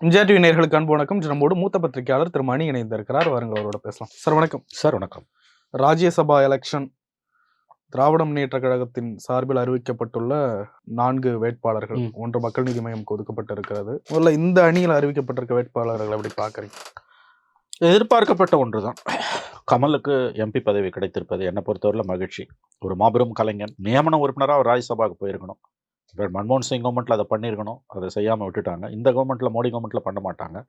India TV நேர்களுக்கு அன்பு வணக்கம். நம்மோடு மூத்த பத்திரிகையாளர் திரு மணி இணைந்திருக்கிறார். வாருங்க அவரோட பேசலாம். சார் வணக்கம். சார் வணக்கம். ராஜ்யசபா எலெக்ஷன் திராவிட முன்னேற்ற கழகத்தின் சார்பில் அறிவிக்கப்பட்டுள்ள நான்கு வேட்பாளர்கள். ஒன்று மக்கள் நீதி மையம் ஒதுக்கப்பட்டிருக்கிறது. முதல்ல இந்த அணியில் அறிவிக்கப்பட்டிருக்க வேட்பாளர்களை எப்படி பாக்குறீங்க எதிர்பார்க்கப்பட்ட ஒன்றுதான். கமலுக்கு எம்பி பதவி கிடைத்திருப்பது என்னை பொறுத்தவரையில் மகிழ்ச்சி. ஒரு மாபெரும் கலைஞன் நியமன உறுப்பினராக ராஜ்யசபாவுக்கு போயிருக்கணும். இப்போ மன்மோகன் சிங் கவர்மெண்ட்டில் அதை பண்ணியிருக்கணும். அதை செய்யாமல் விட்டுட்டாங்க. இந்த கவர்மெண்ட்டில் மோடி கவர்மெண்ட்டில் பண்ண மாட்டாங்க.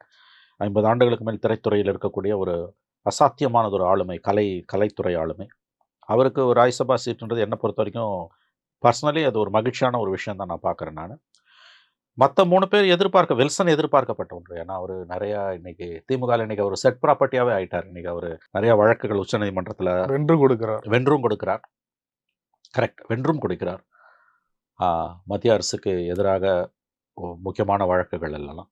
ஐம்பது ஆண்டுகளுக்கு மேல் திரைத்துறையில் இருக்கக்கூடிய ஒரு அசாத்தியமானது ஒரு ஆளுமை கலை கலைத்துறை ஆளுமை. அவருக்கு ஒரு ராஜ்யசபா சீட்டுன்றது என்னை பொறுத்த வரைக்கும் பர்சனலி அது ஒரு மகிழ்ச்சியான ஒரு விஷயம் தான் நான் பார்க்குறேன் நான். மற்ற மூணு பேர் எதிர்பார்க்க வில்சன் எதிர்பார்க்கப்பட்ட ஒன்று. ஏன்னா அவர் நிறையா இன்னைக்கு திமுக இன்னைக்கு அவர் செட் ப்ராப்பர்ட்டியாகவே ஆயிட்டார். இன்னைக்கு அவர் நிறைய வழக்குகள் உச்சநீதிமன்றத்தில் வென்று கொடுக்கிறார். வென்றும் கொடுக்கிறார். கரெக்ட் வென்றும் கொடுக்கிறார். மத்திய அரசுக்கு எதிராக முக்கியமான வழக்குகள் எல்லாம்.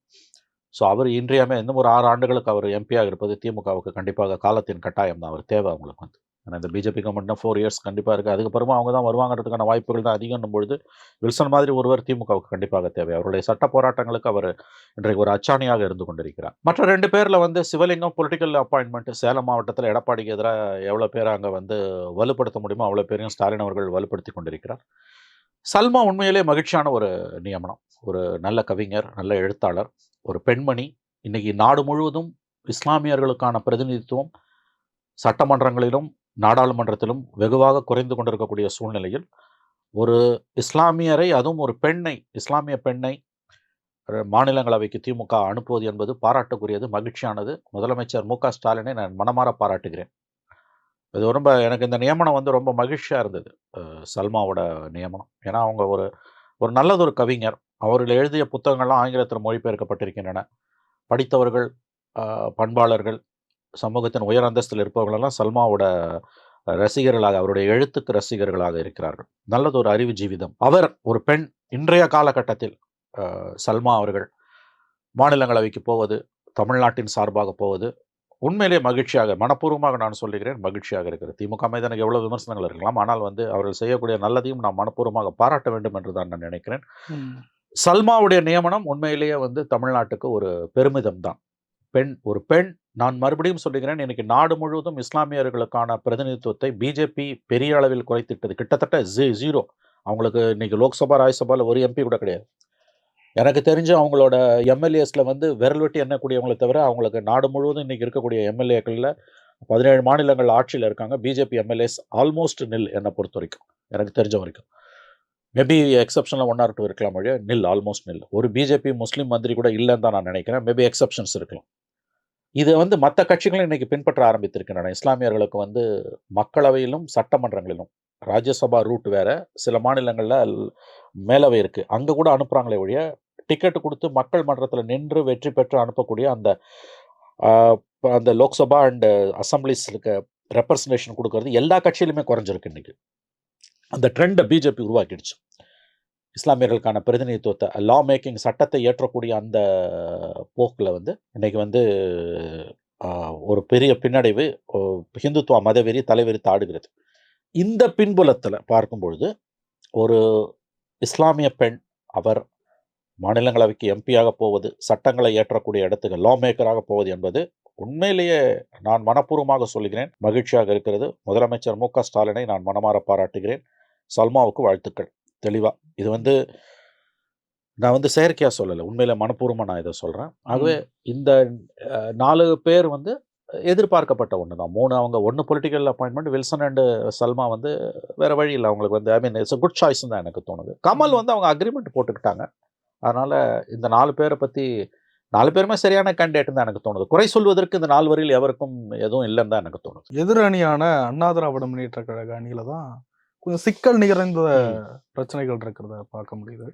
ஸோ அவர் இன்றையமே இன்னும் ஒரு ஆறு ஆண்டுகளுக்கு அவர் எம்பியாக இருப்பது திமுகவுக்கு கண்டிப்பாக காலத்தின் கட்டாயம் தான். அவர் தேவை அவங்களுக்கு வந்து. ஏன்னா இந்த பிஜேபி கவர்மெண்ட்னா ஃபோர் இயர்ஸ் கண்டிப்பாக இருக்குது அதுக்கப்புறமா அவங்க தான் வருவாங்கிறதுக்கான வாய்ப்புகள் தான் அதிகம் பொழுது வில்சன் மாதிரி ஒருவர் திமுகவுக்கு கண்டிப்பாக தேவை. அவருடைய சட்ட போராட்டங்களுக்கு அவர் இன்றைக்கு ஒரு அச்சாணியாக இருந்து கொண்டிருக்கிறார். மற்ற ரெண்டு பேரில் வந்து சிவலிங்கம் பொலிட்டிக்கல் அப்பாயின்மெண்ட் சேலம் மாவட்டத்தில் எடப்பாடிக்கு எதிராக எவ்வளோ பேர் அங்கே வந்து வலுப்படுத்த முடியுமோ அவ்வளோ பேரையும் ஸ்டாலின் அவர்கள் வலுப்படுத்தி கொண்டிருக்கிறார். சல்மா உண்மையிலே மகிழ்ச்சியான ஒரு நியமனம். ஒரு நல்ல கவிஞர் நல்ல எழுத்தாளர் ஒரு பெண்மணி. இன்னைக்கு நாடு முழுவதும் இஸ்லாமியர்களுக்கான பிரதிநிதித்துவம் சட்டமன்றங்களிலும் நாடாளுமன்றத்திலும் வெகுவாக குறைந்து கொண்டிருக்கக்கூடிய சூழ்நிலையில் ஒரு இஸ்லாமியரை அதுவும் ஒரு பெண்ணை இஸ்லாமிய பெண்ணை மாநிலங்களவைக்கு திமுக அனுப்புவது என்பது பாராட்டுக்குரியது மகிழ்ச்சியானது. முதலமைச்சர் மு க ஸ்டாலினை நான் மனமாற பாராட்டுகிறேன். இது ரொம்ப எனக்கு இந்த நியமனம் வந்து ரொம்ப மகிழ்ச்சியாக இருந்தது. சல்மாவோட நியமனம். ஏன்னா அவங்க ஒரு ஒரு நல்லதொரு கவிஞர். அவர்கள் எழுதிய புத்தகங்கள்லாம் ஆங்கிலத்தில் மொழிபெயர்க்கப்பட்டிருக்கின்றன. படித்தவர்கள் பண்பாளர்கள் சமூகத்தின் உயர் அந்தஸ்தில் இருப்பவர்களெல்லாம் சல்மாவோட ரசிகர்களாக அவருடைய எழுத்துக்கு ரசிகர்களாக இருக்கிறார்கள். நல்லது ஒரு அறிவு ஜீவிதம். அவர் ஒரு பெண். இன்றைய காலகட்டத்தில் சல்மா அவர்கள் மாநிலங்களவைக்கு போவது தமிழ்நாட்டின் சார்பாக போவது உண்மையிலே மகிழ்ச்சியாக மனப்பூர்வமாக நான் சொல்லுகிறேன் மகிழ்ச்சியாக இருக்கிறது. திமுக மீது எனக்கு எவ்வளவு விமர்சனங்கள் இருக்கலாம். ஆனால் வந்து அவர்கள் செய்யக்கூடிய நல்லதையும் நான் மனப்பூர்வமாக பாராட்ட வேண்டும் என்று தான் நான் நினைக்கிறேன். சல்மாவுடைய நியமனம் உண்மையிலேயே வந்து தமிழ்நாட்டுக்கு ஒரு பெருமிதம் தான். பெண் ஒரு பெண் நான் மறுபடியும் சொல்லுகிறேன் இன்னைக்கு நாடு முழுவதும் இஸ்லாமியர்களுக்கான பிரதிநிதித்துவத்தை பிஜேபி பெரிய அளவில் குறைத்திட்டது. கிட்டத்தட்ட ஜீ ஜீரோ. அவங்களுக்கு இன்னைக்கு லோக்சபா ராஜ்யசபாவில் ஒரு எம்பி கூட கிடையாது. எனக்கு தெரிஞ்சு அவங்களோட எம்எல்ஏஸில் வந்து விரல் வெட்டி எண்ணக்கூடியவங்களை தவிர அவங்களுக்கு நாடு முழுவதும் இன்றைக்கி இருக்கக்கூடிய எம்எல்ஏக்களில் பதினேழு மாநிலங்கள் ஆட்சியில் இருக்காங்க. பிஜேபி எம்எல்ஏஸ் ஆல்மோஸ்ட் நில் என்னை பொறுத்த வரைக்கும். எனக்கு தெரிஞ்ச வரைக்கும். மேபி எக்ஸப்ஷனில் ஒன் ஆர் டூ இருக்கலாம் வழியா நில் ஆல்மோஸ்ட் நில் ஒரு பிஜேபி முஸ்லீம் மந்திரி கூட இல்லைன்னு தான் நான் நினைக்கிறேன். மேபி எக்ஸப்ஷன்ஸ் இருக்கலாம். இது வந்து மற்ற கட்சிகளும் இன்றைக்கி பின்பற்ற ஆரம்பித்திருக்கின்றன. இஸ்லாமியர்களுக்கு வந்து மக்களவையிலும் சட்டமன்றங்களிலும். ராஜ்யசபா ரூட் வேறு சில மாநிலங்களில் மேலவை இருக்குது அங்கே கூட அனுப்புகிறாங்களே ஒழிய டிக்கெட் கொடுத்து மக்கள் மன்றத்தில் நின்று வெற்றி பெற்று அனுப்பக்கூடிய அந்த அந்த லோக்சபா அண்ட் அசம்பிளிஸ்க்கு ரெப்ரசன்டேஷன் கொடுக்கறது எல்லா கட்சியிலுமே குறைஞ்சிருக்கு இன்னைக்கு. அந்த ட்ரெண்டை பிஜேபி உருவாக்கிடுச்சு. இஸ்லாமியர்களுக்கான பிரதிநிதித்துவத்தை லா மேக்கிங் சட்டத்தை ஏற்றக்கூடிய அந்த போக்கில் வந்து இன்றைக்கி வந்து ஒரு பெரிய பின்னடைவு ஹிந்துத்துவ மதவெறி தலைவெறி தாடுகிறது இந்த பின்புலத்தில் பார்க்கும் பொழுது ஒரு இஸ்லாமிய பெண் அவர் மாநிலங்களவைக்கு எம்பியாக போவது சட்டங்களை ஏற்றக்கூடிய இடத்துக்கு லா மேக்கராக போவது என்பது உண்மையிலேயே நான் மனப்பூர்வமாக சொல்லுகிறேன் மகிழ்ச்சியாக இருக்கிறது. முதலமைச்சர் மு ஸ்டாலினை நான் மனமாற பாராட்டுகிறேன். சல்மாவுக்கு வாழ்த்துக்கள். தெளிவா. இது வந்து நான் வந்து செயற்கையாக சொல்லலை. உண்மையில மனப்பூர்வமாக நான் இதை சொல்கிறேன் ஆகவே இந்த நாலு பேர் வந்து எதிர்பார்க்கப்பட்ட ஒன்று தான். மூணு அவங்க ஒன்று political appointment Wilson and Salma வந்து வேற வழி இல்லை அவங்களுக்கு வந்து. I mean it's good choice தான் எனக்கு தோணுது. கமல் வந்து அவங்க அக்ரிமெண்ட் போட்டுக்கிட்டாங்க. அதனால இந்த நாலு பேரை பற்றி நாலு பேருமே சரியான கேண்டிடேட் தான் எனக்கு தோணுது. குறை சொல்வதற்கு இந்த நாலு வரையில் எவருக்கும் எதுவும் இல்லைன்னு தான் எனக்கு தோணுது. எதிர் அணியான அண்ணா திராவிட முன்னேற்ற கழக அணியில தான் கொஞ்சம் சிக்கல் நிறைந்த பிரச்சனைகள் இருக்கிறத பார்க்க முடியுது.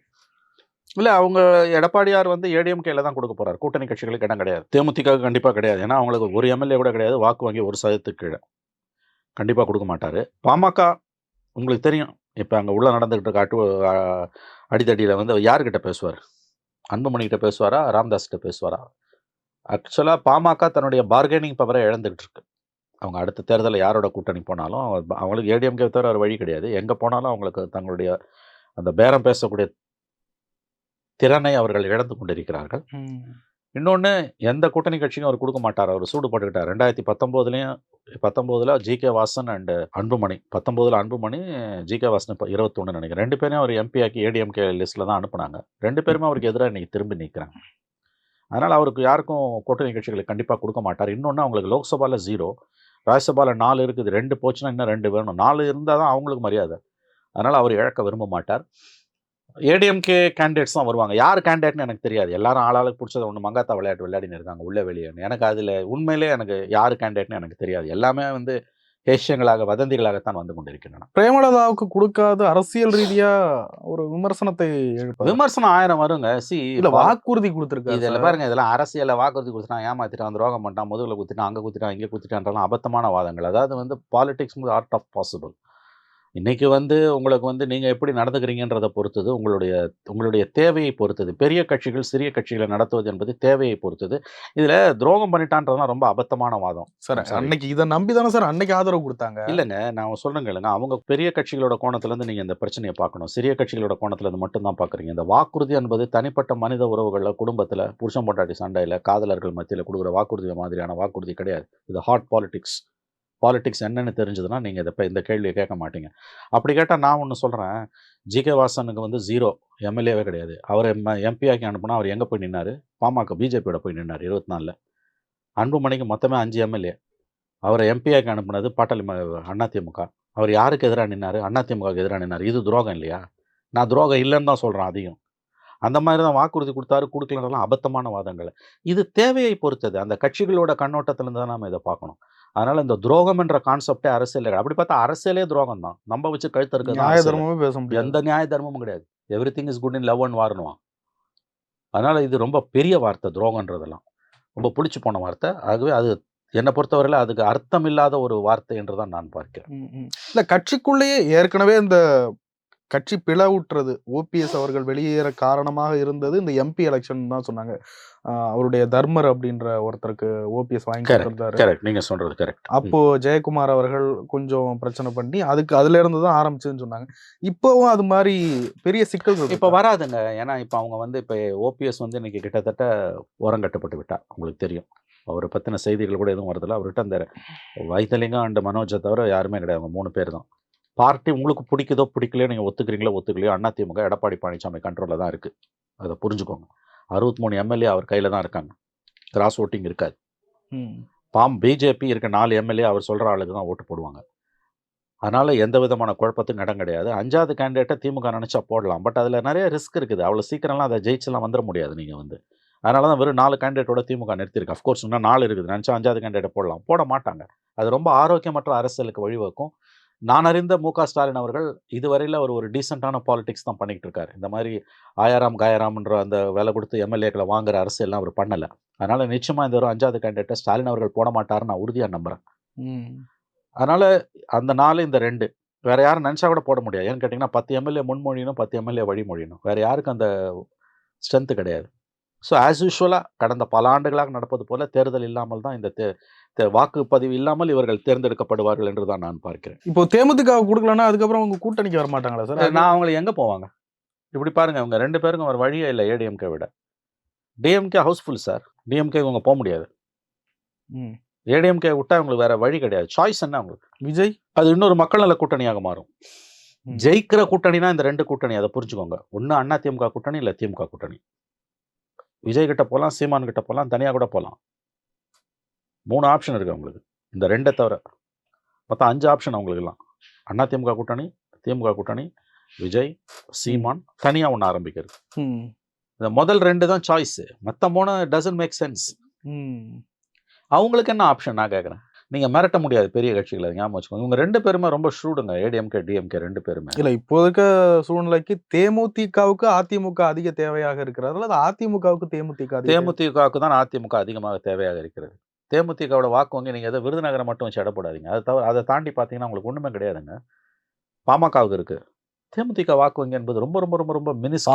இல்லை அவங்க எடப்பாடியார் வந்து ஏடிஎம்கேல தான் கொடுக்க போறாரு. கூட்டணி கட்சிகளுக்கு இடம் கிடையாது. தேமுதிக கண்டிப்பாக கிடையாது. ஏன்னா அவங்களுக்கு ஒரு எம்எல்ஏ கூட கிடையாது. வாக்கு வாங்கி ஒரு சதத்துக்கு கீழே. கண்டிப்பாக கொடுக்க மாட்டார். பாமக உங்களுக்கு தெரியும். இப்போ அங்கே உள்ளே நடந்துக்கிட்டு காட்டு அடித்தடியில் வந்து யார்கிட்ட பேசுவார்? அன்புமணிக்கிட்ட பேசுவாரா? ராம்தாஸ்கிட்ட பேசுவாரா? ஆக்சுவலாக பாமக தன்னுடைய பார்கெனிங் பவரை இழந்துக்கிட்டு இருக்கு. அவங்க அடுத்த தேர்தலில் யாரோட கூட்டணி போனாலும் அவங்களுக்கு ஏடிஎம்கே தவிர ஒரு வழி கிடையாது. எங்கே போனாலும் அவங்களுக்கு தங்களுடைய அந்த பேரம் பேசக்கூடிய திறனை அவர்கள் இழந்து கொண்டிருக்கிறார்கள். இன்னொன்று எந்த கூட்டணி கட்சிக்கும் அவர் கொடுக்க மாட்டார். அவர் சூடு போட்டுக்கிட்டார். ரெண்டாயிரத்தி பத்தொம்போதுலேயும் பத்தொம்போதில் G K Vasan and Anbumani. பத்தொம்போதில் அன்புமணி ஜி கே வாசன் இப்போ இருபத்தொன்று நினைக்கிறேன். ரெண்டு பேரும் அவர் எம்பி ஆக்கி ஏடிஎம்கே லிஸ்ட்டில் தான் அனுப்புனாங்க. ரெண்டு பேருமே அவருக்கு எதிராக இன்னைக்கு திரும்பி நிற்கிறாங்க அதனால் அவருக்கு யாருக்கும் கூட்டணி கட்சிகளுக்கு கண்டிப்பாக கொடுக்க மாட்டார். இன்னொன்று அவங்களுக்கு லோக்சபாவில் ஜீரோ ராஜ்யசபாவில் நாலு இருக்குது. ரெண்டு போச்சுன்னா இன்னும் ரெண்டு வேணும். நாலு இருந்தால் தான் அவங்களுக்கு மரியாதை. அதனால் அவர் இழக்க விரும்ப மாட்டார். ஏடிஎம்கே கேண்டிடேட்ஸ் தான் வருவாங்க. யார் கேண்டிடேட்னு எனக்கு தெரியாது. எல்லாரும் ஆளாளுக்கு பிடிச்சது ஒன்று மங்காத்தா விளையாட்டு விளையாடின்னு இருக்காங்க உள்ளே வெளியே. எனக்கு அதில் உண்மையிலே எனக்கு யார் கேண்டிடேட்னு எனக்கு தெரியாது. எல்லாமே வந்து ஹேஷ்யங்களாக வதந்திகளாகத்தான் வந்து கொண்டிருக்கின்றன. பிரேமலதாவுக்கு கொடுக்காத அரசியல் ரீதியா ஒரு விமர்சனத்தை எழுப்ப விமர்சனம் ஆயிரம் வருங்க. சி இல்ல வாக்குறுதி கொடுத்திருக்காரு இதில். பாருங்க இதெல்லாம் அரசியலை வாக்குறுதி கொடுத்துட்டான் ஏமாத்திட்டான் துரோகம் பண்ணிட்டான் முதுகுல குத்திட்டான் அங்கே குத்திட்டான் இங்கே குத்திட்டான்றலாம் அபத்தமான வாதங்கள். அதாவது வந்து பாலிடிக்ஸ் ஆர்ட் ஆஃப் பாசிபிள் இன்னைக்கு வந்து உங்களுக்கு வந்து நீங்கள் எப்படி நடந்துக்கிறீங்கன்றதை பொறுத்தது உங்களுடைய உங்களுடைய தேவையை பொறுத்தது. பெரிய கட்சிகள் சிறிய கட்சிகளை நடத்துவது என்பது தேவையை பொறுத்தது. இதில் துரோகம் பண்ணிட்டான்றதுலாம் ரொம்ப அபத்தமான வாதம் சார். அன்னைக்கு இதை நம்பி தானே சார் அன்னைக்கு ஆதரவு கொடுத்தாங்க? இல்லைங்க நான் சொல்றேங்க இல்லைங்க அவங்க பெரிய கட்சிகளோட கோணத்துலேருந்து நீங்கள் இந்த பிரச்சனையை பார்க்கணும். சிறிய கட்சிகளோட கோணத்துலேருந்து மட்டும்தான் பார்க்குறீங்க. இந்த வாக்குறுதி என்பது தனிப்பட்ட மனித உறவுகளில் குடும்பத்தில் புருஷன் பொண்டாட்டி சண்டையில் காதலர்கள் மத்தியில் கொடுக்குற வாக்குறுதி மாதிரியான வாக்குறுதி கிடையாது. இது ஹாட் பாலிடிக்ஸ் பாலிடிக்ஸ் என்னென்னு தெரிஞ்சதுன்னா நீங்கள் இதை இப்போ இந்த கேள்வியை கேட்க மாட்டீங்க. அப்படி கேட்டால் நான் ஒன்று சொல்கிறேன் ஜிகே வாசனுக்கு வந்து ஜீரோ எம்எல்ஏவே கிடையாது. அவர் எம் எம்பி அனுப்புனா அவர் எங்கே போய் நின்னார்? பாமக பிஜேபியோட போய் நின்னார் இருபத்தி நாலில் அன்புமணிக்கு மொத்தமே அஞ்சு எம்எல்ஏ அவரை எம்பிஆக்கி அனுப்புனது பாட்டாளி ம- அதிமுக அவர் யாருக்கு எதிராக நின்னார்? அதிமுகவுக்கு எதிராக நின்னார். இது துரோகம் இல்லையா? நான் துரோகம் இல்லைன்னு தான் சொல்கிறேன் அதிகம் அந்த மாதிரி தான் வாக்குறுதி கொடுத்தாரு கொடுக்கலன்றலாம் அபத்தமான வாதங்கள். இது தேவையை பொறுத்தது. அந்த கட்சிகளோட கண்ணோட்டத்திலிருந்து தான் நம்ம இதை பார்க்கணும். அதனால இந்த துரோகம் என்ற கான்செப்டே அரசியல். அப்படி பார்த்தா அரசியலே துரோகம் தான் நம்ம வச்சு கழுத்து இருக்கிறது நியாய அரசியல். தர்மமே பேச முடியாது. எந்த நியாய தர்மமும் கிடையாது. Everything is good in love and வார்னுவான் அதனால இது ரொம்ப பெரிய வார்த்தை துரோகன்றதெல்லாம் ரொம்ப பிடிச்சி போன வார்த்தை. ஆகவே அது என்னை பொறுத்தவரையில் அதுக்கு அர்த்தம் இல்லாத ஒரு வார்த்தை என்று தான் நான் பார்க்கிறேன். இல்ல கட்சிக்குள்ளேயே ஏற்கனவே இந்த கட்சி பிளவுற்றது. ஓபிஎஸ் அவர்கள் வெளியேற காரணமாக இருந்தது இந்த எம்பி எலெக்ஷன் தான் சொன்னாங்க. அவருடைய தர்மர் அப்படின்ற ஒருத்தருக்கு ஓபிஎஸ் வாங்கி கரெக்ட் நீங்க சொல்றது கரெக்ட் அப்போ ஜெயக்குமார் அவர்கள் கொஞ்சம் பிரச்சனை பண்ணி அதுக்கு அதுல இருந்து தான் ஆரம்பிச்சதுன்னு சொன்னாங்க. இப்போவும் அது மாதிரி பெரிய சிக்கல்கள் இப்போ வராதுங்க. ஏன்னா இப்போ அவங்க வந்து இப்போ ஓபிஎஸ் வந்து இன்னைக்கு கிட்டத்தட்ட ஓரங்கட்டப்பட்டு விட்டார் உங்களுக்கு தெரியும். அவரை பற்றின செய்திகள் கூட எதுவும் வரதில்ல. அவர்கிட்ட அந்த வைத்தலிங்கம் அண்ட் மனோஜை தவிர யாருமே கிடையாது. அவங்க மூணு பேர் தான். பார்ட்டி உங்களுக்கு பிடிக்குதோ பிடிக்கலையோ நீங்கள் ஒத்துக்கிறீங்களோ ஒத்துக்கலையோ அதிமுக எடப்பாடி பழனிசாமி கண்ட்ரோலில் தான் இருக்குது அதை புரிஞ்சுக்கோங்க. அறுபத்தி மூணு எம்எல்ஏ அவர் கையில் தான் இருக்காங்க. கிராஸ் ஓட்டிங் இருக்காது. பாம் பிஜேபி இருக்க நாலு எம்எல்ஏ அவர் சொல்கிற ஆளுக்கு தான் ஓட்டு போடுவாங்க. அதனால் எந்த விதமான குழப்பத்துக்கும் இடம் கிடையாது. அஞ்சாவது கேண்டிடேட்டை திமுக நினச்சா போடலாம். பட் அதில் நிறைய ரிஸ்க் இருக்குது. அவ்வளோ சீக்கிரம்லாம் அதை ஜெயிச்செல்லாம் வந்துட முடியாது நீங்கள் வந்து. அதனால தான் வெறும் நாலு கேண்டிடேட்டோட திமுக நிறுத்திருக்கு அஃப்கோர்ஸ் இன்னும் நாலு இருக்குது. நினச்சா அஞ்சாவது கேண்டிடேட் போடலாம். போட மாட்டாங்க. அது ரொம்ப ஆரோக்கியமற்ற அரசியலுக்கு வழிவகுக்கும். நான் அறிந்த மு க ஸ்டாலின் அவர்கள் இதுவரையில் அவர் ஒரு டீசெண்டான பாலிடிக்ஸ் தான் பண்ணிக்கிட்டு இருக்காரு. இந்த மாதிரி ஆயாராம் காயாராம்ன்ற அந்த வேலை கொடுத்து எம்எல்ஏக்களை வாங்குற அரசியல்லாம் அவர் பண்ணலை. அதனால் நிச்சயமாக இந்த ஒரு அஞ்சாவது கேண்டிடேட்டை ஸ்டாலின் அவர்கள் போட மாட்டாருன்னு நான் உறுதியாக நம்புகிறேன். அதனால் அந்த நாலு இந்த ரெண்டு வேற யாரும் நினச்சா கூட போட முடியாது. ஏன்னு கேட்டிங்கன்னா பத்து எம்எல்ஏ முன்மொழியணும் பத்து எம்எல்ஏ வழிமொழியணும். வேற யாருக்கும் அந்த ஸ்ட்ரென்த்து கிடையாது. ஸோ ஆஸ் யூஷுவலாக கடந்த பல ஆண்டுகளாக நடப்பது போல தேர்தல் இல்லாமல் தான் இந்த தே- வாக்குப்பதிவு இல்லாமல் இவர்கள் தேர்ந்தெடுக்கப்படுவார்கள் என்று தான் நான் பார்க்கிறேன். இப்போ தேமுதிக கொடுக்கலன்னா அதுக்கப்புறம் உங்க கூட்டணிக்கு வர மாட்டாங்களா சார்? நான் அவங்களை எங்கே போவாங்க? இப்படி பாருங்க அவங்க ரெண்டு பேருக்கும் ஒரு வழியே இல்லை ஏடிஎம்கே விட. DMK Housefull sir. டிஎம்கே இவங்க போக முடியாது. ஏடிஎம்கே விட்டா அவங்களுக்கு வேற வழி கிடையாது. சாய்ஸ் என்ன அவங்களுக்கு? விஜய்? அது இன்னொரு மக்கள் நல கூட்டணியாக மாறும். ஜெயிக்கிற கூட்டணினா இந்த ரெண்டு கூட்டணி அதை புரிஞ்சுக்கோங்க. ஒன்று அண்ணா திமுக கூட்டணி இல்லை திமுக கூட்டணி. விஜய் கிட்ட போகலாம் சீமான் கிட்ட போகலாம் தனியாக கூட போகலாம் மூணு ஆப்ஷன் இருக்கு அவங்களுக்கு. இந்த ரெண்டை தவிர மொத்தம் அஞ்சு ஆப்ஷன் அவங்களுக்குலாம் அண்ணா திமுக கூட்டணி திமுக கூட்டணி விஜய் சீமான் தனியாக ஒன்று ஆரம்பிக்கிறது. இந்த முதல் ரெண்டு தான் சாய்ஸு மற்ற மூணு டசன்ட் மேக் சென்ஸ். அவங்களுக்கு என்ன ஆப்ஷன் நான் கேட்குறேன் நீங்கள் மிரட்ட முடியாது பெரிய கட்சிகளை ஞாபகம் வச்சுக்கோங்க. இவங்க ரெண்டு பேருமே ரொம்ப ஷூடுங்க ஏடிஎம்கே டிஎம்கே ரெண்டு பேருமே. இல்ல இப்போ இருக்க சூழ்நிலைக்கு தேமுதிகவுக்கு அதிமுக அதிக தேவையாக இருக்கிறது. அல்லது அதிமுகவுக்கு தேமுதிக தேமுதிகவுக்கு தான் அதிமுக அதிகமாக தேவையாக இருக்கிறது. தேமுதிகவோட வாக்கு வங்கி நீங்கள் எதை விருதுநகரை மட்டும் வச்சு இடப்படாதீங்க. அதை தவிர அதை தாண்டி பார்த்தீங்கன்னா உங்களுக்கு ஒன்றுமே கிடையாதுங்க. பாமகவுக்கு இருக்கு. தேமுதிக வாக்கு வங்கி என்பது ரொம்ப ரொம்ப ரொம்ப ரொம்ப மினிஸ்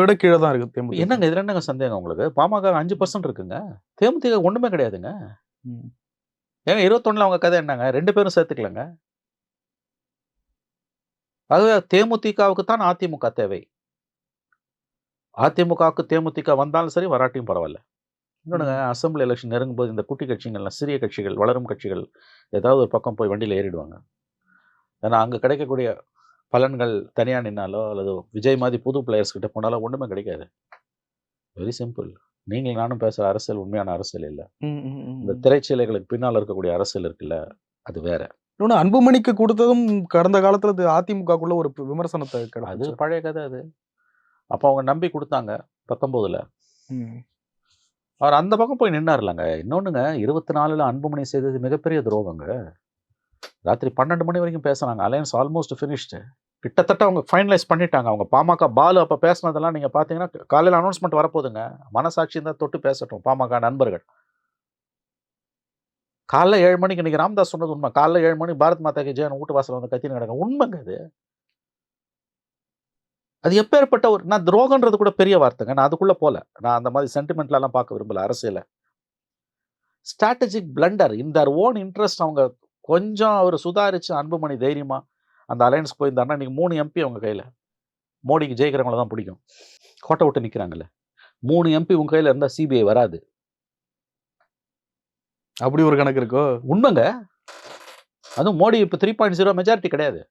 விட கீழே தான் இருக்கு தேமுதிக. என்னங்க இதுல என்னங்க சந்தேகம் உங்களுக்கு? பாமக அஞ்சு பர்சன்ட் இருக்குங்க. தேமுதிக ஒண்ணுமே கிடையாதுங்க. ஏங்க இருபத்தொன்னுல அவங்க கதை என்னங்க? ரெண்டு பேரும் சேர்த்துக்கலங்க. ஆகவே தேமுதிகவுக்கு தான் அதிமுக தேவை. அதிமுகவுக்கு தேமுதிக வந்தாலும் சரி வராட்டியும் பரவாயில்ல. இன்னொன்றுங்க அசம்பிளி எலெக்ஷன் நெருங்கும் போது இந்த குட்டி கட்சிகள்லாம் சிறிய கட்சிகள் வளரும் கட்சிகள் ஏதாவது ஒரு பக்கம் போய் வண்டியில் ஏறிடுவாங்க. ஏன்னா அங்கே கிடைக்கக்கூடிய பலன்கள் தனியாக நின்னாலோ அல்லது விஜய் மாதிரி புது பிளேயர்ஸ் கிட்ட போனாலோ ஒன்றுமே கிடைக்காது. வெரி சிம்பிள் நீங்கள் நானும் பேசுகிற அரசியல் உண்மையான அரசியல் இல்லை. இந்த. திரைச்சீலைகளுக்கு பின்னால் இருக்கக்கூடிய அரசியல் இருக்குல்ல அது வேற. இன்னொன்னு அன்புமணிக்கு கொடுத்ததும் கடந்த காலத்துல அதிமுகக்குள்ள ஒரு விமர்சனத்தை அது. பழைய கதை அது. அப்போ அவங்க நம்பி கொடுத்தாங்க பத்தொம்போதுல. அவர் அந்த பக்கம் போய் நின்னார்லங்க. இன்னொன்றுங்க இருபத்தி நாலில் அன்புமணி செய்தது மிகப்பெரிய துரோகங்க. ராத்திரி பன்னெண்டு மணி வரைக்கும் பேசுனாங்க. அலையன்ஸ் ஆல்மோஸ்ட் ஃபினிஷ்டு கிட்டத்தட்ட அவங்க ஃபைனலைஸ் பண்ணிட்டாங்க. அவங்க பாமக பாலு அப்போ பேசுனதெல்லாம் நீங்கள் பார்த்தீங்கன்னா காலையில் அனௌன்ஸ்மெண்ட் வரப்போகுதுங்க. மனசாட்சி தான் தொட்டு பேசட்டும் பாமக நண்பர்கள். காலைல ஏழு மணிக்கு இன்னைக்கு ராம்தாஸ் சொன்னது உண்மை. காலைல ஏழு மணி பாரத் மாதா கி ஜெயன் வீட்டு வாசல் வந்து கத்தின்னு கிடங்க உண்மைங்க அது அது எப்பேற்பட்ட ஒரு நான் துரோகன்றது கூட பெரிய வார்த்தைங்க. நான் அதுக்குள்ள போல. நான் அந்த மாதிரி சென்டிமெண்ட்லாம் பார்க்க விரும்பல அரசியல. ஸ்ட்ராட்டஜிக் பிளண்டர் இந்த ஓன் இன்ட்ரெஸ்ட் அவங்க கொஞ்சம் அவர் சுதாரிச்சு அன்புமணி தைரியமா அந்த அலையன்ஸ் போயிருந்தாருன்னா இன்னைக்கு மூணு எம்பி அவங்க கையில. மோடிக்கு ஜெயிக்கிறவங்கள தான் பிடிக்கும். கோட்டை விட்டு நிக்கிறாங்கல்ல. மூணு எம்பி உங்க கையில இருந்தா சிபிஐ வராது. அப்படி ஒரு கணக்கு இருக்கோ? உண்மைங்க. அதுவும் மோடி இப்போ த்ரீ பாயிண்ட் ஜீரோ மெஜாரிட்டி கிடையாது.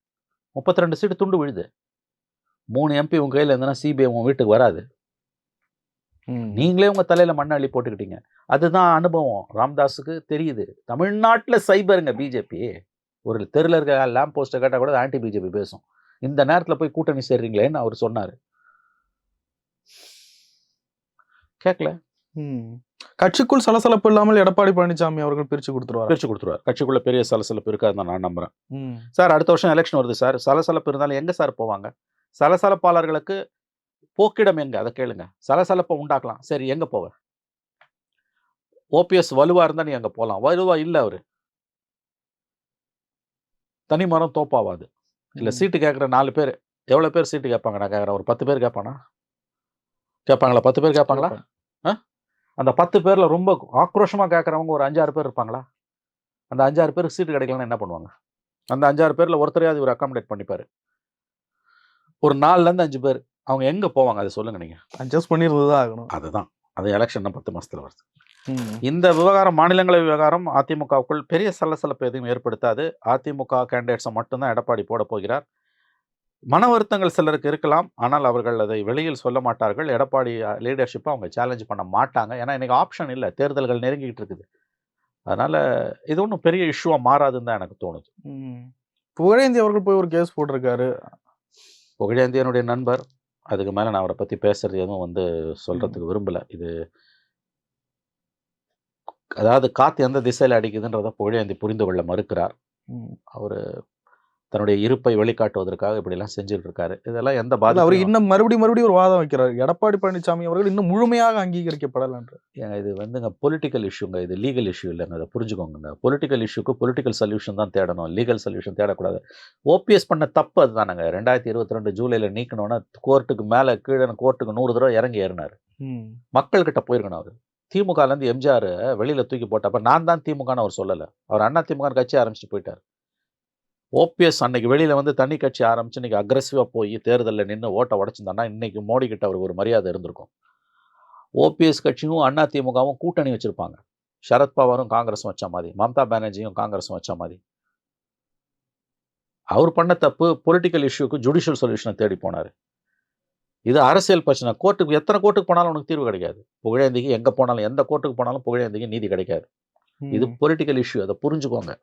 முப்பத்தி ரெண்டு சீட்டு துண்டு விழுது. மூணு எம்பி உங்க கையில இருந்தனா சிபிஐ உங்க வீட்டுக்கு வராது. நீங்களே உங்க தலையில மண்ணை அள்ளி போட்டுக்கிட்டீங்க. அதுதான் அனுபவம். ராம்தாஸுக்கு தெரியுது. தமிழ்நாட்டுல சைபருங்க பிஜேபி ஒரு தெருல இருக்க லேம்ப் போஸ்ட்டை கேட்டா கூட ஆன்டி பிஜேபி பேசும். இந்த நேரத்துல போய் கூட்டணி சேர்றீங்களேன்னு அவர் சொன்னாரு. கேட்கல. கட்சிக்குள் சலசலப்பு இல்லாமல் எடப்பாடி பழனிசாமி அவர்கள் பிரிச்சு கொடுத்துருவாரு? பிரிச்சு கொடுத்துருவார். கட்சிக்குள்ள பெரிய சலசலப்பு இருக்காதுன்னு நான் நம்புறேன். சார் அடுத்த வருஷம் எலெக்ஷன் வருது சார். சலசலப்பு இருந்தாலும் எங்க சார் போவாங்க? சலசலப்பாளர்களுக்கு போக்கிடம் எங்க? அதை கேளுங்க. சலசலப்பை உண்டாக்கலாம். சரி எங்க போவ? ஓபிஎஸ் வலுவா இருந்தா நீ அங்க போலாம். வலுவா இல்ல அவரு. தனி மரம் தோப்பாவாது. இல்ல. சீட்டு கேட்குற நாலு பேர். எவ்வளவு பேர் சீட்டு கேட்பாங்க? நான் கேட்குறேன். ஒரு பத்து பேர் கேட்பானா? கேட்பாங்களா? பத்து பேர் கேட்பாங்களா? அந்த பத்து பேர்ல ரொம்ப ஆக்ரோஷமா கேட்கறவங்க ஒரு அஞ்சாறு பேர் இருப்பாங்களா? அந்த அஞ்சாறு பேருக்கு சீட்டு கிடைக்கலன்னா என்ன பண்ணுவாங்க? அந்த அஞ்சாறு பேர்ல ஒருத்தரையாவது இவர் அக்காமடேட் பண்ணிப்பாரு. ஒரு நாலுல இருந்து அஞ்சு பேர். அவங்க எங்க போவாங்க? அதை சொல்லுங்க நீங்க. அட்ஜஸ்ட் பண்ணிருந்துதான் ஆகணும். அதுதான். அது எலெக்ஷன் பத்து மாசத்துல வருது. இந்த விவகாரம் மாநிலங்களவை விவகாரம் அதிமுகவுக்குள் பெரிய சலசலப்பு எதுவும் ஏற்படுத்தாது. அதிமுக கேண்டிடேட்ஸை மட்டும்தான் எடப்பாடி போட போகிறார். மன வருத்தங்கள் சிலருக்கு இருக்கலாம். ஆனால் அவர்கள் அதை வெளியில் சொல்ல மாட்டார்கள். எடப்பாடி லீடர்ஷிப்பை அவங்க சேலஞ்ச் பண்ண மாட்டாங்க. ஏன்னா இன்னைக்கு ஆப்ஷன் இல்லை. தேர்தல்கள் நெருங்கிட்டு இருக்குது. அதனால இது ஒன்றும் பெரிய இஷ்யூவா மாறாதுன்னு தான் எனக்கு தோணுது. புகழேந்தி அவர்கள் போய் ஒரு கேஸ் போட்டிருக்காரு. புகழேந்தியனுடைய நண்பர். அதுக்கு மேலே நான் அவரை பற்றி பேசுறது எதுவும் வந்து சொல்றதுக்கு விரும்பல. இது அதாவது காத்து எந்த திசையில் அடிக்குதுன்றதை புகழேந்தி புரிந்து கொள்ள மறுக்கிறார். அவர் தன்னுடைய இருப்பை வெளிக்காட்டுவதற்காக இப்படிலாம் செஞ்சுட்டு இருக்காரு இதெல்லாம் எந்த இல்ல, அவர் பாதிப்பு இன்னும் மறுபடியும் மறுபடியும் ஒரு வாதம் வைக்கிறார். எடப்பாடி பழனிசாமி அவர்கள் இன்னும் முழுமையாக அங்கீகரிக்கப்படல என்று. ஏங்க, இது வந்துங்க பொலிட்டிக்கல் இஷ்யூங்க இது லீகல் இஷ்யூ இல்லைங்க. அதை புரிஞ்சுக்கோங்க பொலிட்டிக்கல் இஷ்யூக்கு பொலிட்டிக்கல் சொல்யூஷன் தான் தேடணும். Legal solution தேடக்கூடாது. ஓபிஎஸ் பண்ண தப்பு அதுதானங்க. ரெண்டாயிரத்தி இருபத்தி ரெண்டு ஜூலையில் நீக்கணும்னா கோர்ட்டுக்கு மேலே கீழே கோர்ட்டுக்கு நூறு தடவை இறங்கி ஏறினார். மக்கள்கிட்ட போயிருக்கணும் அவர். திமுகலேருந்து எம்ஜிஆர் வெளியில் தூக்கி போட்டப்ப நான் தான் திமுகன்னு அவர் சொல்லலை. அவர் அண்ணா திமுக கட்சி ஆரம்பிச்சுட்டு போயிட்டார். ஓபிஎஸ் அன்னைக்கு வெளியில் வந்து தனி கட்சி ஆரம்பிச்சு இன்னைக்கு அக்ரெசிவாக போய் தேர்தலில் நின்று ஓட்டை உடச்சிருந்தான்னா இன்னைக்கு மோடி கிட்ட அவருக்கு ஒரு மரியாதை இருந்திருக்கும். ஓபிஎஸ் கட்சியும் அண்ணா திமுகவும் கூட்டணி வச்சிருப்பாங்க. சரத்பவாரும் காங்கிரஸும் வச்ச மாதிரி மம்தா பானர்ஜியும் காங்கிரஸும் வச்ச மாதிரி. அவர் பண்ண தப்பு பொலிட்டிக்கல் இஷ்யூக்கு ஜுடிஷியல் சொல்யூஷனை தேடி போனார். இது அரசியல் பிரச்சனை. கோர்ட்டுக்கு எத்தனை கோர்ட்டுக்கு போனாலும் உனக்கு தீர்வு கிடைக்காது. புகழேந்திக்கு எங்கே போனாலும் எந்த கோர்ட்டுக்கு போனாலும் புகழேந்திக்கு நீதி கிடைக்காது. இது பொலிட்டிக்கல் இஷ்யூ அதை புரிஞ்சுக்கோங்க.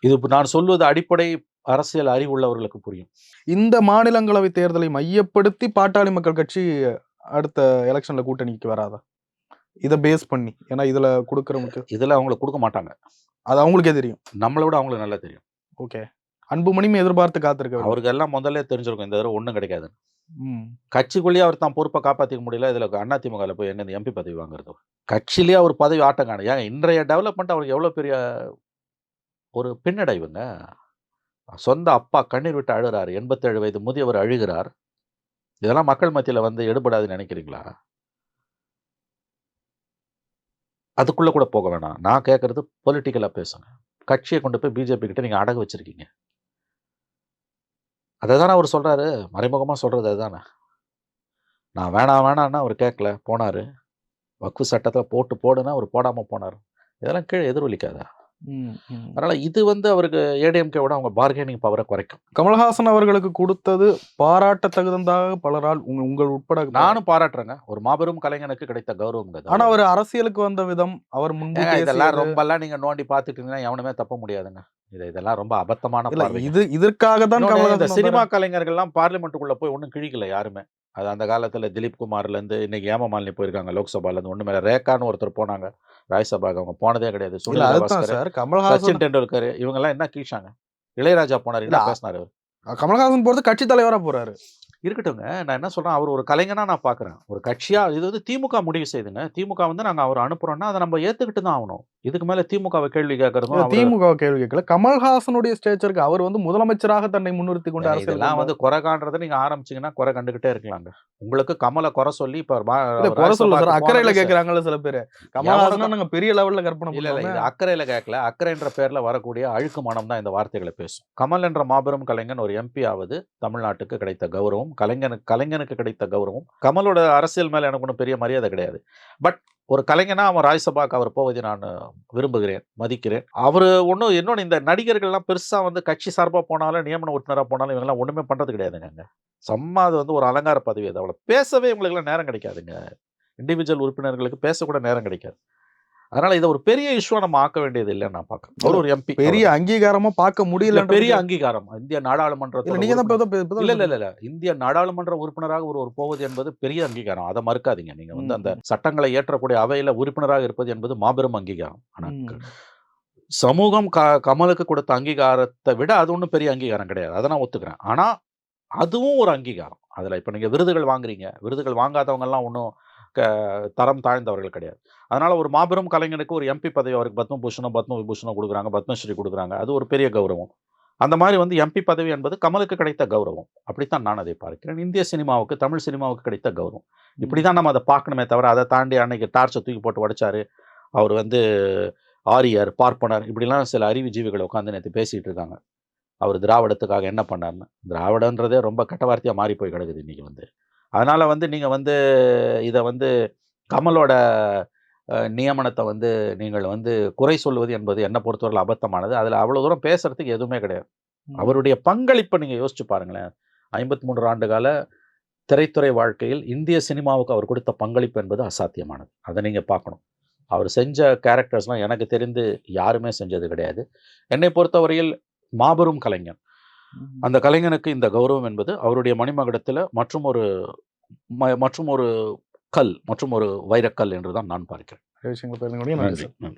இது நான் சொல்வது அடிப்படை அரசியல் அறிவுள்ளவர்களுக்கு புரியும். இந்த மாநிலங்களவை தேர்தலை மையப்படுத்தி பாட்டாளி மக்கள் கட்சி அடுத்த எலெக்ஷன்ல கூட்டணிக்கு வராதா? இத பேஸ் பண்ணி. ஏன்னா இதுல கொடுக்கறவங்களுக்கு இதில் அவங்களுக்கு கொடுக்க மாட்டாங்க. அது அவங்களுக்கே தெரியும். நம்மளை விட அவங்களுக்கு நல்லா தெரியும். ஓகே. அன்புமணியும் எதிர்பார்த்து காத்திருக்க அவருக்கு எல்லாம் முதல்ல தெரிஞ்சிருக்கும். இந்த தடவை ஒன்றும் கிடைக்காது கட்சிக்குள்ளேயே அவர் தான் பொறுப்பை காப்பாற்றிக்க முடியல. இதில் அதிமுகவில் போய் எங்க எம்பி பதவி வாங்குறது கட்சியிலேயே அவர் பதவி ஆட்டம் காணும் ஏன் இன்றைய டெவலப்மெண்ட் அவருக்கு எவ்வளோ பெரிய ஒரு பின்னடைவுங்க? சொந்த அப்பா கண்ணீர் விட்டு அழுகிறார். எண்பத்தேழு வயது முதியவர் அழுகிறார். இதெல்லாம் மக்கள் மத்தியில் வந்து எடுபடாதுன்னு நினைக்கிறீங்களா? அதுக்குள்ளே கூட போக வேணாம். நான் கேட்குறது பொலிட்டிக்கலாக பேசுங்க. கட்சியை கொண்டு போய் பிஜேபி கிட்ட நீங்கள் அடகு வச்சிருக்கீங்க. அதை தானே அவர் சொல்கிறாரு மறைமுகமாக சொல்கிறது அதுதானே நான் வேணாம் வேணான்னா அவர் கேட்கல போனாரு. வக்ஃபு சட்டத்தில் போட்டு போடுன்னா அவர் போடாமல் போனார். இதெல்லாம் கீழே எதிரொலிக்காதா. அதனால் இது வந்து அவருக்கு ஏடிஎம்கேவோட அவங்க பார்கெனிங் பவரை குறைக்கும். கமல்ஹாசன் அவர்களுக்கு கொடுத்தது பாராட்ட தகுந்ததாக பலரால் உங்க- உங்கள் உட்பட நானும் பாராட்டுறேங்க. ஒரு மாபெரும் கலைஞனுக்கு கிடைத்த கௌரவம் ஆனா அவர் அரசியலுக்கு வந்த விதம் அவர் முன்பு இதெல்லாம் பேசியது- ரொம்பலாம் நீங்க நோண்டி இருந்தீங்கன்னா எவனுமே தப்ப முடியாதுங்க. இது இதெல்லாம் ரொம்ப அபத்தமான இது இதற்காக தான் சினிமா? கலைஞர்கள்லாம் பார்லிமெண்ட்டுக்குள்ள போய் ஒன்றும் கிழிக்கல யாருமே. அது அந்த காலத்துல திலீப் குமார்ல இருந்து இன்னைக்கு ஏமமாலினி போயிருக்காங்க லோக்சபால இருந்து ஒண்ணு மேல ரேகான்னு ஒருத்தர் போனாங்க ராஜ்சபாக்கு அவங்க போனதே கிடையாது. சார். கமல்ஹாசன் சச்சின் டெண்டுல்கர் இவங்க எல்லாம் என்ன கீழ்ச்சாங்க? இளையராஜா போனார் என்ன இல்ல, பேசினாரு அவர்? கமல்ஹாசன் போறது கட்சி தலைவரா போறாரு. இருக்கட்டுங்க நான் என்ன சொல்றேன் அவர் ஒரு கலைஞனா நான் பார்க்கறேன் ஒரு கட்சியா இது வந்து திமுக முடிவு செய்துங்க. திமுக வந்து நாங்க அவர் அனுப்புறோம்னா அதை நம்ம ஏத்துக்கிட்டு தான் ஆகணும். இதுக்கு மேல திமுகவை கேள்வி கேட்கறதும் திமுக கேள்வி கேட்கல. கமல்ஹாசனுடைய ஸ்டேச்சருக்கு அவர் வந்து முதலமைச்சராக தன்னை முன்னிறுத்தி கொண்டு அரசியல் வந்து குறை காண்றதை நீங்க ஆரம்பிச்சீங்கன்னா குறை கண்டுகிட்டே இருக்கலாங்க. உங்களுக்கு கமலை குறை சொல்லி இப்ப குறை சொல்ல சார் அக்கறையில. கேக்குறாங்கல்ல சில பேரு. கமல்ஹாசனா நாங்க பெரிய லெவல்ல கற்பனை இல்ல இல்ல இது அக்கறையில கேட்கல. அக்கறைன்ற பேர்ல வரக்கூடிய அழுக்கு மனம் தான் இந்த வார்த்தைகளை பேசும். கமல் என்ற மாபெரும் கலைஞன் ஒரு எம்பி ஆவது தமிழ்நாட்டுக்கு கிடைத்த கௌரவம். கலைஞனுக்கு கலைஞனுக்கு கிடைத்த கௌரவம். கமலோட அரசியல் மேல எனக்கு ஒன்றும் பெரிய மரியாதை கிடையாது. பட் ஒரு கலைஞனா அவன் ராஜ்சபாக்கு அவர் போவதை நான் விரும்புகிறேன் மதிக்கிறேன். அவர் ஒன்றும் இன்னொன்று இந்த நடிகர்கள்லாம் பெருசாக வந்து கட்சி சார்பாக போனாலும் நியமன உறுப்பினராக போனாலும் இவங்கெல்லாம் ஒன்றுமே பண்ணுறது கிடையாதுங்க சம்மா அது வந்து ஒரு அலங்கார பதவி அது. அவ்வளோ பேசவே இவங்களுக்குலாம் நேரம் கிடைக்காதுங்க. இண்டிவிஜுவல் உறுப்பினர்களுக்கு பேசக்கூட நேரம் கிடைக்காது. அதனால இதை ஒரு பெரிய இஷ்யூ நம்ம ஆக்க வேண்டியது இல்லைன்னு நான் பார்க்கறேன். அவர் ஒரு எம்பி பெரிய அங்கீகாரமா பார்க்க முடியல பெரிய அங்கீகாரம். இந்திய நாடாளுமன்றத்தில் நீங்க தான் இல்ல இல்ல இல்ல. இந்திய நாடாளுமன்ற உறுப்பினராக ஒரு ஒரு போவது என்பது பெரிய அங்கீகாரம். அதை மறுக்காதீங்க. நீங்க வந்து அந்த சட்டங்களை ஏற்றக்கூடிய அவையில உறுப்பினராக இருப்பது என்பது மாபெரும் அங்கீகாரம். ஆனா. சமூகம் க கமலுக்கு கொடுத்த அங்கீகாரத்தை விட அது ஒன்றும் பெரிய அங்கீகாரம் கிடையாது. அதை நான் ஒத்துக்கிறேன். ஆனா அதுவும் ஒரு அங்கீகாரம். அதுல இப்ப நீங்க விருதுகள் வாங்குறீங்க. விருதுகள் வாங்காதவங்க எல்லாம் ஒன்றும் தரம் தாழ்ந்தவர்கள் கிடையாது. அதனால ஒரு மாபெரும் கலைஞனுக்கு ஒரு எம்பி பதவி அவருக்கு பத்மபூஷணம் பத்ம விபூஷணம் கொடுக்குறாங்க பத்மஸ்ரீ கொடுக்குறாங்க. அது ஒரு பெரிய கௌரவம். அந்த மாதிரி வந்து எம்பி பதவி என்பது கமலுக்கு கிடைத்த கௌரவம். அப்படித்தான் நான் அதை பார்க்கிறேன். இந்திய சினிமாவுக்கு தமிழ் சினிமாவுக்கு கிடைத்த கௌரவம். இப்படிதான் நம்ம அதை பார்க்கணுமே தவிர அதை தாண்டி அன்னைக்கு டார்ச்சை தூக்கி போட்டு உடைச்சாரு. அவர் வந்து ஆரியர் பார்ப்பனர் இப்படிலாம் சில அறிவுஜீவிகள் உட்காந்து நேற்று பேசிட்டு இருக்காங்க. அவர் திராவிடத்துக்காக என்ன பண்ணார்னு திராவிடன்றதே ரொம்ப கெட்ட வார்த்தையாக மாறி போய் கிடக்குது இன்னைக்கு வந்து. அதனால வந்து நீங்க வந்து இதை வந்து கமலோட நியமனத்தை வந்து நீங்கள் வந்து குறை சொல்வது என்பது என்ன பொறுத்தவரை அபத்தமானது. அதில் அவ்வளோ தூரம் பேசுறதுக்கு எதுவுமே கிடையாது. அவருடைய பங்களிப்பை நீங்க யோசிச்சு பாருங்களேன். ஐம்பத்தி மூன்று ஆண்டு கால திரைத்துறை வாழ்க்கையில் இந்திய சினிமாவுக்கு அவர் கொடுத்த பங்களிப்பு என்பது அசாத்தியமானது. அதை நீங்க பார்க்கணும். அவர் செஞ்ச கேரக்டர்ஸ்லாம் எனக்கு தெரிந்து யாருமே செஞ்சது கிடையாது. என்னை பொறுத்தவரையில் மாபெரும் கலைஞன் அந்த கலைஞனுக்கு இந்த கௌரவம் என்பது அவருடைய மணிமகுடத்தில் மற்றும் ஒரு மற்றும் ஒரு கல் மற்றும் ஒரு வைரக்கல் என்று தான் நான் பார்க்கிறேன். விஷயங்களை பகிர்ந்து. நன்றி.